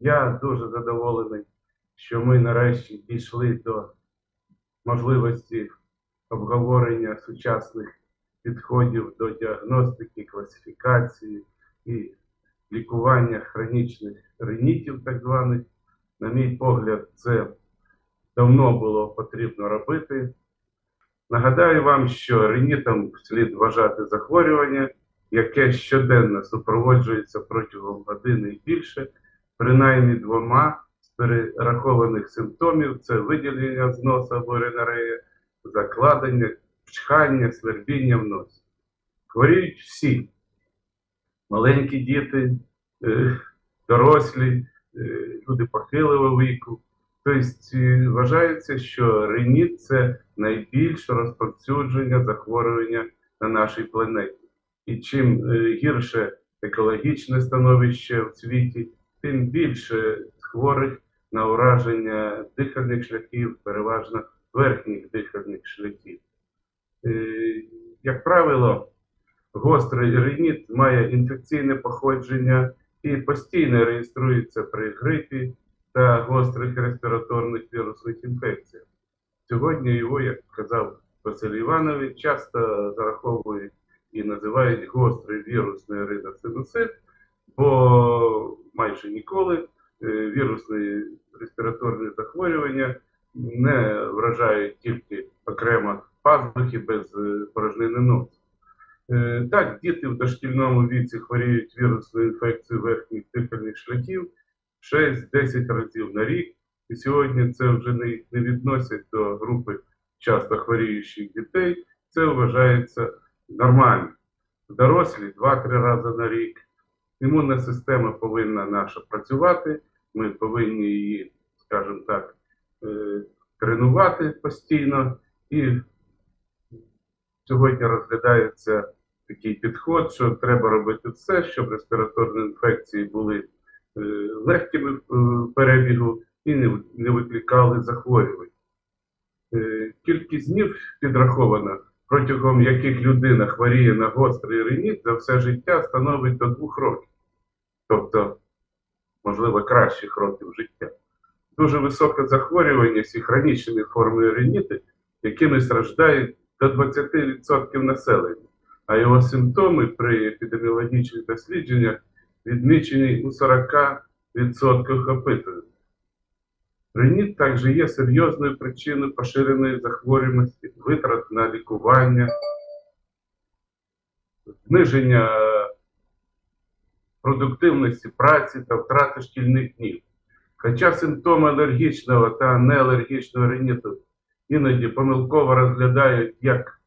Я дуже задоволений, що ми нарешті дійшли до можливості обговорення сучасних підходів до діагностики, класифікації і лікування хронічних ринітів, так званих. На мій погляд, це давно було потрібно робити. Нагадаю вам, що ринітом слід вважати захворювання, яке щоденно супроводжується протягом години і більше, принаймні двома з перерахованих симптомів: це виділення з носа або ринорея, закладення, чхання, свербіння в носі. Хворіють всі маленькі діти, е, дорослі, е, люди похилого віку. Тобто е, вважається, що реніт це найбільше розповсюдження захворювання на нашій планеті. І чим гірше екологічне становище в світі, тим більше хворих на ураження дихальних шляхів, переважно верхніх дихальних шляхів. Е, Як правило, гострий реніт має інфекційне походження і постійно реєструється при грипі та гострих респіраторних вірусних інфекціях. Сьогодні його, як казав Василь Іванович, часто зараховують і називають гострий вірусний риносинусит, бо майже ніколи е, вірусні респіраторні захворювання не вражають тільки окремо пазухи без е, порожнини носу. Е, Так, діти в дошкільному віці хворіють вірусною інфекцією верхніх дихальних шляхів 6-10 разів на рік. І сьогодні це вже не, не відносять до групи часто хворіючих дітей. Це вважається нормально. Дорослі 2-3 рази на рік. Імунна система повинна наша працювати. Ми повинні її, скажімо так, е, тренувати постійно. І сьогодні розглядається такий підход, що треба робити все, щоб респіраторні інфекції були е, легкими в е, перебігу і не, викликали захворювань. Кількість днів підрахована, протягом яких людина хворіє на гострий реніт за все життя становить до двох років, тобто, можливо, кращих років життя. Дуже висока захворюваність і хронічні форми реніту, якими страждають до 20% населення, а його симптоми при епідеміологічних дослідженнях відмічені у 40% опитаних. Реніт також є серйозною причиною поширеної захворюваності, витрат на лікування, зниження продуктивності праці та втрати шкільних днів. Хоча симптоми алергічного та неалергічного риніту іноді помилково розглядають як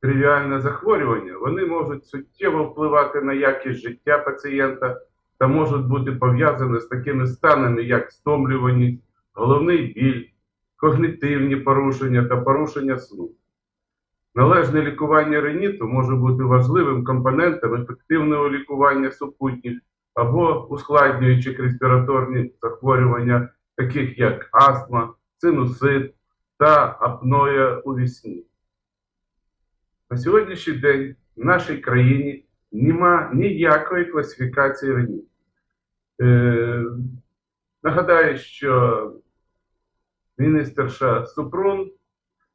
тривіальне захворювання, вони можуть суттєво впливати на якість життя пацієнта та можуть бути пов'язані з такими станами, як стомлюваність, головний біль, когнитивні порушення та порушення сну. Належне лікування риніту може бути важливим компонентом ефективного лікування супутніх або ускладнюючих респіраторні захворювання, таких як астма, синусит та апноя у вісні. На сьогоднішній день в нашій країні нема ніякої класифікації риніту. Е, нагадаю, що міністерша Супрун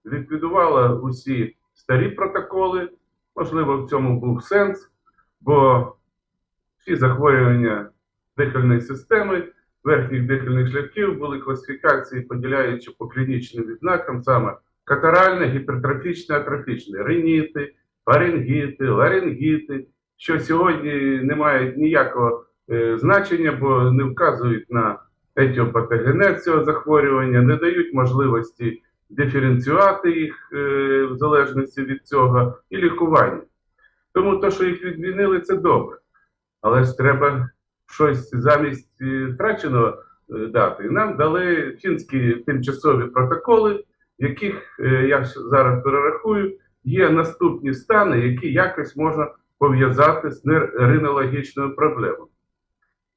ліквідувала усі старі протоколи. Можливо, в цьому був сенс, бо всі захворювання дихальної системи, верхніх дихальних шляхів були класифікації, поділяючи по клінічним відзнакам саме катаральне, гіпертрофічне, атрофічне, риніти, фарингіти, ларингіти, що сьогодні не мають ніякого е, значення, бо не вказують на етіопатогенез цього захворювання, не дають можливості диференціювати їх е, в залежності від цього і лікування. Тому те, що їх відмінили, це добре. Але ж треба щось замість е, втраченого е, дати. Нам дали фінські тимчасові протоколи, в яких я зараз перерахую, є наступні стани, які якось можна пов'язати з ринологічною проблемою.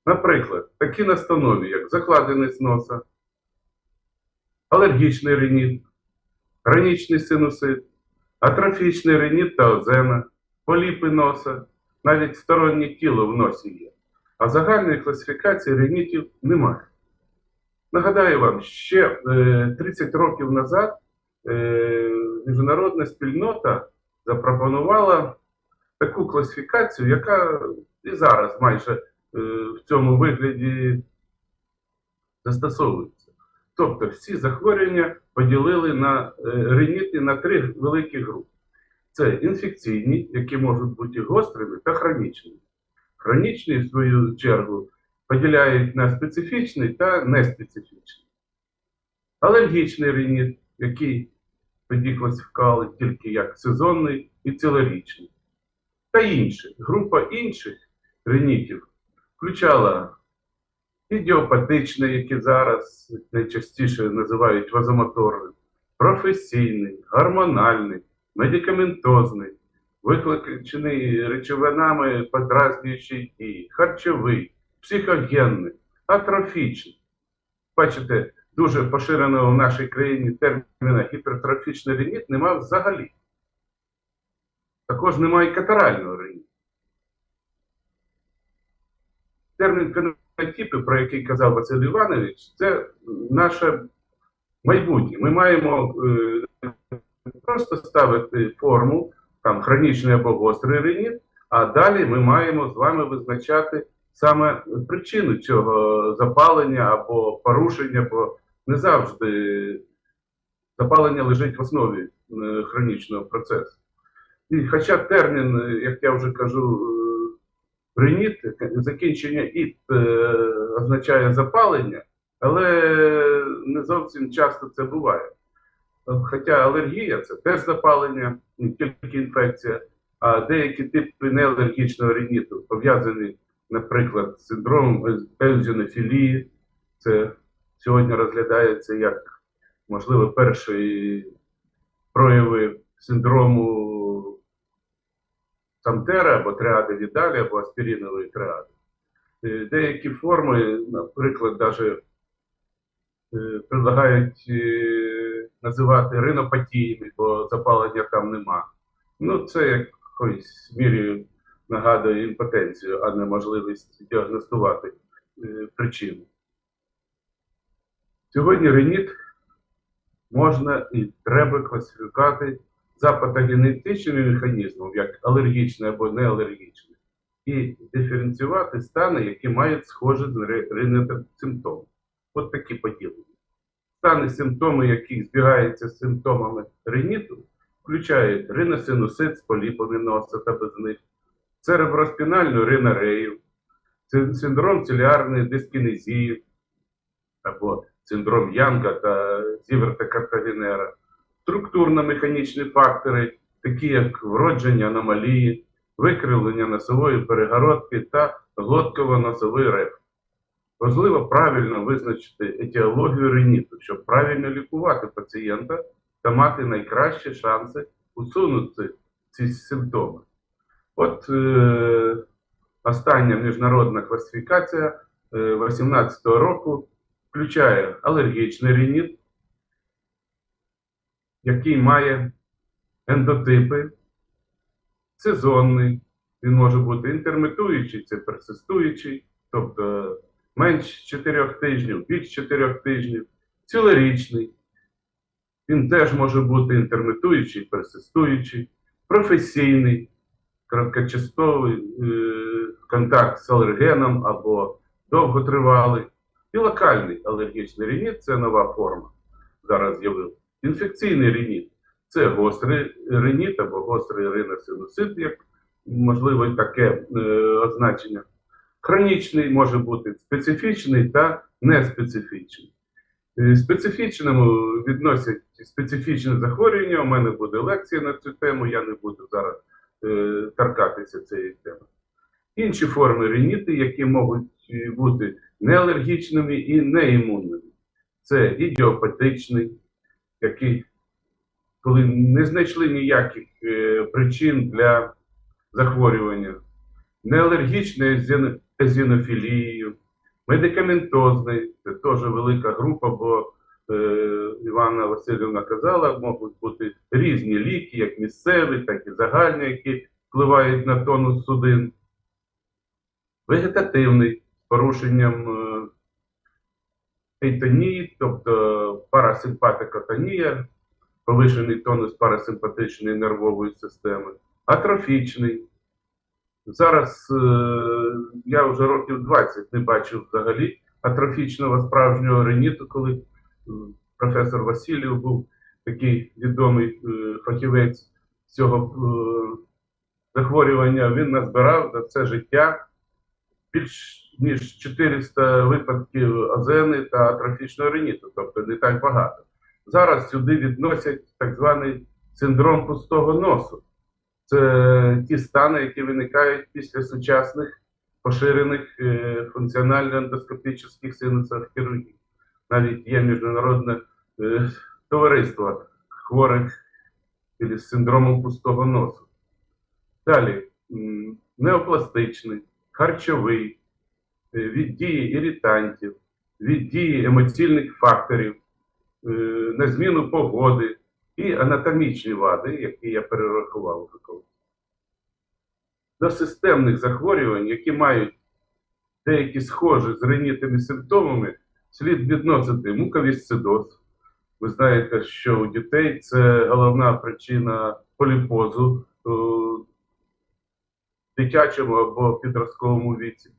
Наприклад, такі настанови, як закладеність носа, алергічний реніт, хронічний синусит, атрофічний реніт та озена, поліпи носа, навіть стороннє тіло в носі є. А загальної класифікації ринітів немає. Нагадаю вам, ще е, 30 років назад е, міжнародна спільнота запропонувала таку класифікацію, яка і зараз майже е, в цьому вигляді застосовується. Тобто всі захворювання поділили на е, риніти на три великі групи. Це інфекційні, які можуть бути гострими та хронічними. Хронічні, в свою чергу, поділяють на специфічний та неспецифічний. Алергічний риніт, який тоді класифікували тільки як сезонний і цілорічний. Та інші. Група інших ринітів включала ідіопатичний, які зараз найчастіше називають вазомоторним, професійний, гормональний, медикаментозний, викликаний речовинами подразнюючої дії, харчовий, психогенний, атрофічний. Бачите, дуже поширеного в нашій країні терміна гіпертрофічний реніт немає взагалі. Також немає катарального риніту. Термін фенотипи, про який казав Василь Іванович, це наше майбутнє. Ми маємо е, просто ставити форму, там хронічний або гострий реніт, а далі ми маємо з вами визначати саме причину цього запалення або порушення, бо не завжди запалення лежить в основі е, хронічного процесу. І хоча термін, е, як я вже кажу, реніт, закінчення іт е, означає запалення, але не зовсім часто це буває. Хоча алергія це теж запалення, не тільки інфекція, а деякі типи неалергічного реніту пов'язані, наприклад, з синдромом езонофілії. Це сьогодні розглядається як, можливо, перші прояви синдрому Самтера або триади Відалі, або аспірінової триади. Е, Деякі форми, наприклад, навіть предлагають е, називати ринопатіями, бо запалення там нема. Ну, це якоюсь мірі нагадує імпотенцію, а не можливість діагностувати е, причину. Сьогодні реніт можна і треба класифікувати за патогенетичним механізмом, як алергічний або неалергічний, і диференціювати стани, які мають схожі симптоми. От такі поділення. Стани, симптоми, які збігаються з симптомами риніту, включають риносинусит з поліпами носа та без них, цереброспінальну ринорею, синдром целіарної дискінезії або синдром Янга та Зіверта Картагенера, структурно-механічні фактори, такі як вродження аномалії, викривлення носової перегородки та глотково-носовий реф. Важливо правильно визначити етіологію риніту, щоб правильно лікувати пацієнта та мати найкращі шанси усунути ці симптоми. От е, остання міжнародна класифікація 2018 року включає алергічний риніт, який має ендотипи, сезонний, він може бути інтермітуючий, це персистуючий, тобто менш 4 тижнів, більш 4 тижнів, цілорічний. Він теж може бути інтермітуючий, персистуючий, професійний, короткочастовий е, контакт з алергеном або довготривалий. І локальний алергічний реніт це нова форма. Зараз з'явився. Інфекційний реніт це гострий реніт або гострий риносинусит, як можливо таке е, означення. Хронічний може бути специфічний та неспецифічний. Е, Специфічному відносять специфічне захворювання. У мене буде лекція на цю тему, я не буду зараз е, торкатися цієї теми. Інші форми реніти, які можуть е, бути неалергічними і неімунними. Це ідіопатичний, який, коли не знайшли ніяких е, причин для захворювання, неалергічний з езінофілією, медикаментозний, це теж велика група, бо е, Івана Васильівна казала, можуть бути різні ліки, як місцеві, так і загальні, які впливають на тонус судин. вегетативний з порушенням е, ейтонії, тобто парасимпатикотонія, повишений тонус парасимпатичної нервової системи, атрофічний. Зараз е, я вже років 20 не бачив взагалі атрофічного справжнього реніту, коли е, професор Васильєв був такий відомий е, фахівець цього захворювання. Він назбирав за це життя більш ніж 400 випадків азени та атрофічного реніту, тобто не так багато. Зараз сюди відносять так званий синдром пустого носу. Це ті стани, які виникають після сучасних поширених е, функціонально-ендоскопічних синусових хірургій. Навіть є міжнародне е, товариство хворих із синдромом пустого носу. Далі неопластичний, харчовий, від дії іритантів, від дії емоційних факторів, е, на зміну погоди і анатомічні вади, які я перерахував вже колись. До системних захворювань, які мають деякі схожі з ренітними симптомами, слід відносити муковісцидоз. Ви знаєте, що у дітей це головна причина поліпозу е, в дитячому або підростковому віці.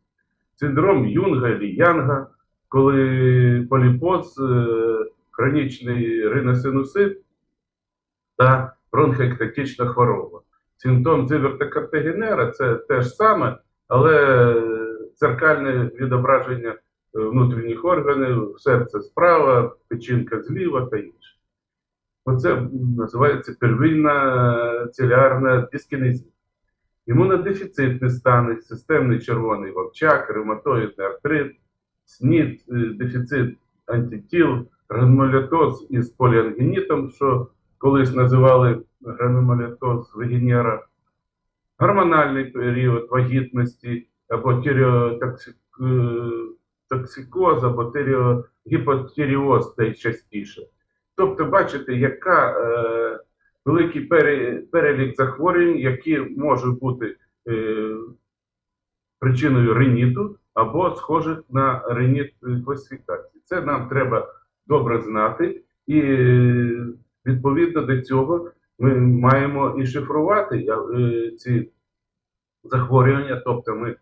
Синдром Юнга або Янга, коли поліпоз, е, хронічний риносинусит та бронхоектатична хвороба. Симптом зивертокартегенера це те ж саме, але церкальне відображення е, внутрішніх органів, серце справа, печінка зліва та інше. Оце називається первинна целярна дискінезія. Імунодефіцитні стани, системний червоний вовчак, ревматоїдний артрит, СНІД, е, дефіцит антитіл, гранулятоз із поліангенітом, що колись називали гранулятоз вегенера, гормональний період вагітності або тіріотоксикоз, або тіріо- гіпотіріоз найчастіше. Тобто, бачите, яка е, великий перелік захворювань, які можуть бути е, причиною реніту або схожих на реніт класифікації. Це нам треба добре знати, і е, відповідно до цього ми маємо і шифрувати е, ці захворювання, тобто ми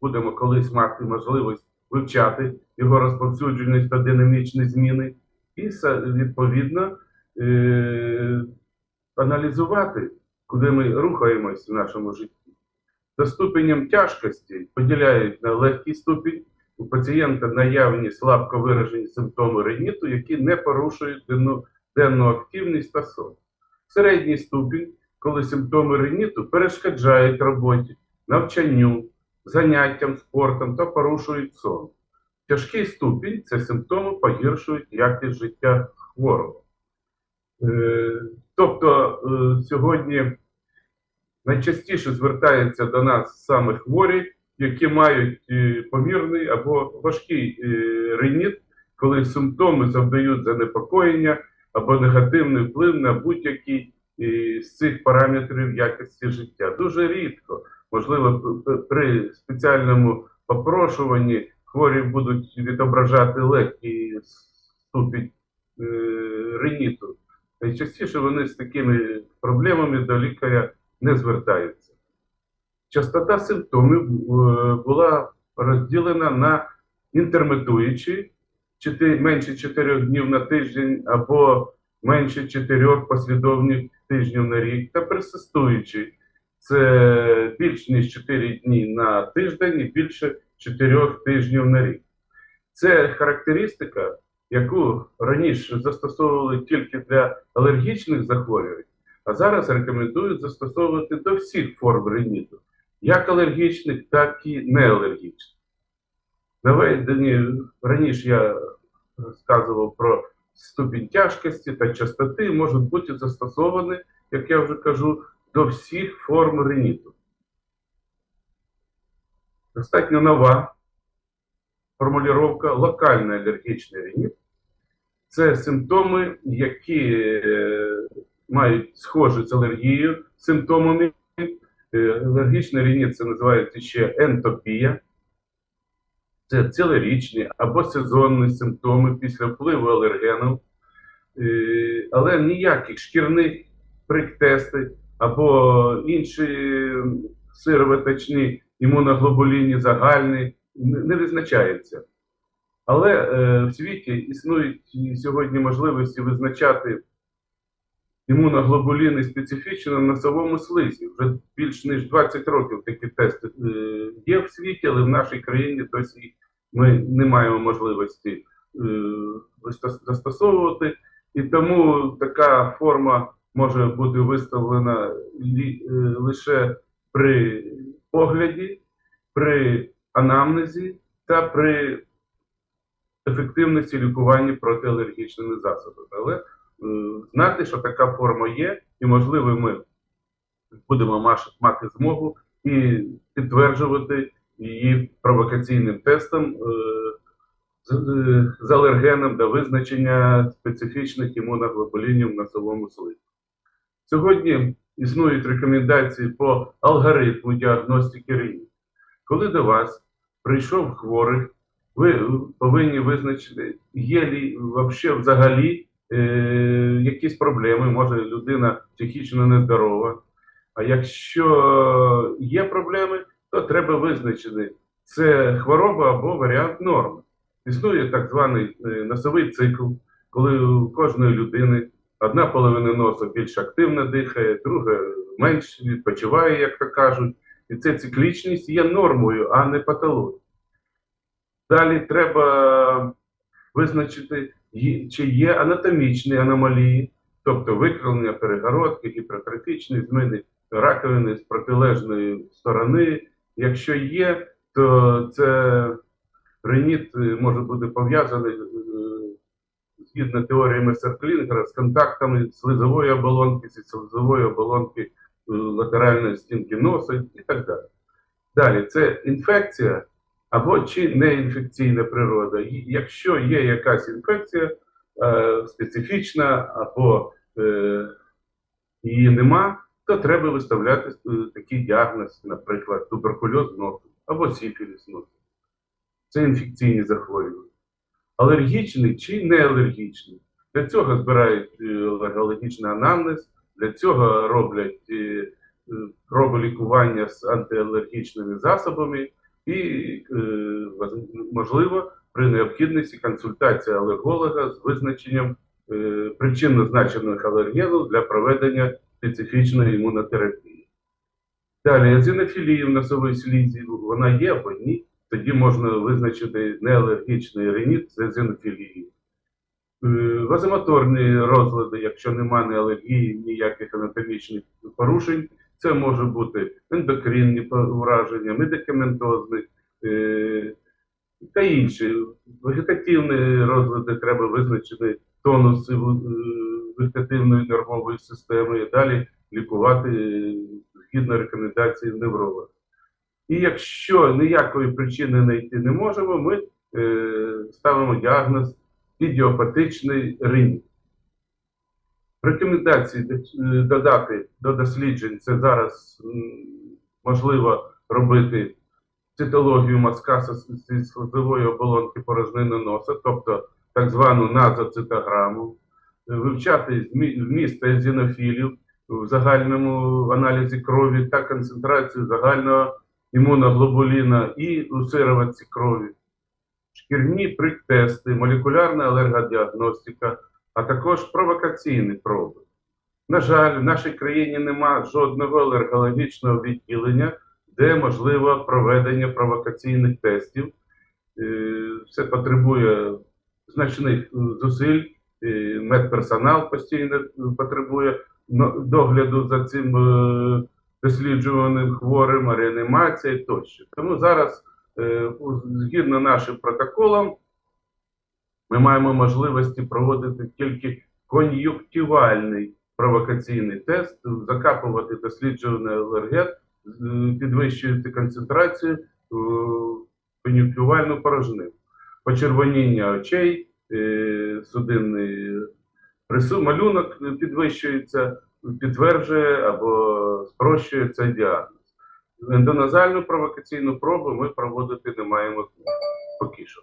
будемо колись мати можливість вивчати його розповсюдженість та динамічні зміни, і відповідно аналізувати, куди ми рухаємось в нашому житті. За ступенем тяжкості поділяють на легкий ступінь. У пацієнта наявні слабко виражені симптоми реніту, які не порушують денну, денну активність та сон. Середній ступінь, коли симптоми реніту перешкоджають роботі, навчанню, заняттям спортом та порушують сон. Тяжкий ступінь це симптоми погіршують якість життя хворого. Тобто е, сьогодні найчастіше звертаються до нас саме хворі, які мають е, помірний або важкий е, реніт, коли симптоми завдають занепокоєння або негативний вплив на будь-який з цих параметрів якості життя. Дуже рідко, можливо, при спеціальному попрошуванні хворі будуть відображати легкий ступінь реніту. Найчастіше вони з такими проблемами до лікаря не звертаються. Частота симптомів е, була розділена на інтермітуючі, менше 4 днів на тиждень або менше 4 послідовних тижнів на рік, та персистуючі. Це більш ніж 4 дні на тиждень і більше 4 тижнів на рік. Це характеристика, яку раніше застосовували тільки для алергічних захворювань, а зараз рекомендують застосовувати до всіх форм риніту, як алергічних, так і неалергічних. Наведені раніше я розказував про ступінь тяжкості та частоти, можуть бути застосовані, як я вже кажу, до всіх форм риніту. Достатньо нова формулювання локальний алергічний реніт. Це симптоми, які е, мають схожі з алергією симптомами, Е, Алергічний рініт це називається ще ентопія. Це цілорічні або сезонні симптоми після впливу алергену, Е, але ніяких шкірних приктести або інші сировиточні імуноглобуліні загальні не визначаються. Але е, в світі існують сьогодні можливості визначати імуноглобуліни специфічно на носовому слизі. Вже більш ніж 20 років такі тести е, є в світі, але в нашій країні досі ми не маємо можливості е, застосовувати. І тому така форма може бути виставлена е, лише при погляді, при анамнезі та при ефективності лікування протиалергічними засобами. Але знати, що така форма є, і можливо, ми будемо мати змогу і підтверджувати її провокаційним тестом е, з, е, алергеном до визначення специфічних імуноглобулінів в носовому слизі. Сьогодні існують рекомендації по алгоритму діагностики ринів. Коли до вас прийшов хворий, ви повинні визначити, є лі взагалі е, якісь проблеми, може людина психічно нездорова. А якщо є проблеми, то треба визначити, це хвороба або варіант норми. Існує так званий е, носовий цикл, коли у кожної людини одна половина носа більш активно дихає, друга менш відпочиває, як то кажуть. І ця циклічність є нормою, а не патологією. Далі треба визначити, чи є анатомічні аномалії, тобто викривлення перегородки, гіпертрофічні зміни раковини з протилежної сторони. Якщо є, то це реніт е, може бути пов'язаний е, згідно теорії Месерклінгера з контактами слизової оболонки, зі слизової оболонки е, латеральної стінки носа і так далі. Далі це інфекція або чи неінфекційна природа. Якщо є якась інфекція е, специфічна або е, її нема, то треба виставляти е, такий діагноз, наприклад, туберкульоз носу або сіфіліс носу. Це інфекційні захворювання. Алергічний чи не алергічний. Для цього збирають е, алергічний анамнез, для цього роблять е, е, проби лікування з антиалергічними засобами і, е, можливо, при необхідності консультація алерголога з визначенням е, причин значених алергенів для проведення специфічної імунотерапії. Далі, езинофілія в носовій слізі, вона є або ні. Тоді можна визначити неалергічний реніт з езинофілією. Е, Вазомоторні розлади, якщо немає алергії, ніяких анатомічних порушень, це може бути ендокринні ураження, медикаментозні е, та інші. Вегетативні розлади треба визначити тонуси е, вегетативної нервової системи і далі лікувати е, згідно рекомендацій невролога. І якщо ніякої причини знайти не можемо, ми е, ставимо діагноз ідіопатичний ринь. Рекомендації е, додати до досліджень це зараз можливо робити цитологію мазка зі слизової оболонки порожнини носа, тобто так звану назоцитограму, е, вивчати вміст езінофілів в загальному аналізі крові та концентрацію загального імуноглобуліна і у сироватці крові, шкірні приктести, молекулярна алергодіагностика, а також провокаційні проби. На жаль, в нашій країні нема жодного алергологічного відділення, де можливо проведення провокаційних тестів. Е, Все потребує значних е, зусиль, е, медперсонал постійно потребує догляду за цим досліджуваним хворим, реанімація тощо. Тому зараз, згідно нашим протоколам, ми маємо можливості проводити тільки кон'юнктивальний провокаційний тест, закапувати досліджуваний алерген, підвищувати концентрацію в кон'юнктивальну порожнину. Почервоніння очей, е, судинний прису, малюнок підвищується, підтверджує або спрощує цей діагноз. Ендоназальну провокаційну пробу ми проводити не маємо поки що.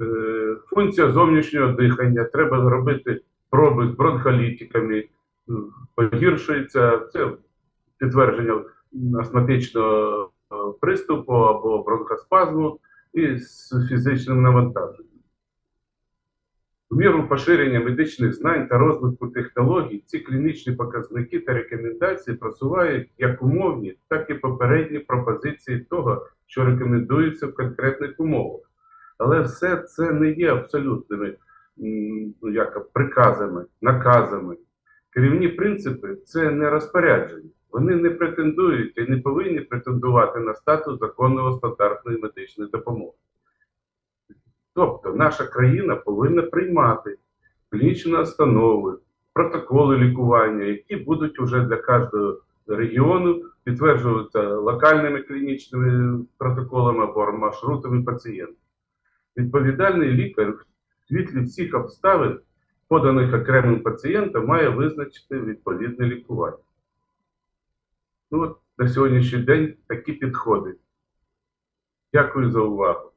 Е, Функція зовнішнього дихання, треба робити проби з бронхолітиками, погіршується це підтвердження астматичного е, приступу або бронхоспазму і з фізичним навантаженням. В міру поширення медичних знань та розвитку технологій ці клінічні показники та рекомендації просувають як умовні, так і попередні пропозиції того, що рекомендується в конкретних умовах. Але все це не є абсолютними ну, як, приказами, наказами. Керівні принципи це не розпорядження. Вони не претендують і не повинні претендувати на статус законного стандартної медичної допомоги. Тобто наша країна повинна приймати клінічні настанови, протоколи лікування, які будуть уже для кожного регіону підтверджуватися локальними клінічними протоколами або маршрутами пацієнта. Відповідальний лікар в світлі всіх обставин, поданих окремим пацієнтам, має визначити відповідне лікування. Ну, от на сьогоднішній день такі підходи. Дякую за увагу.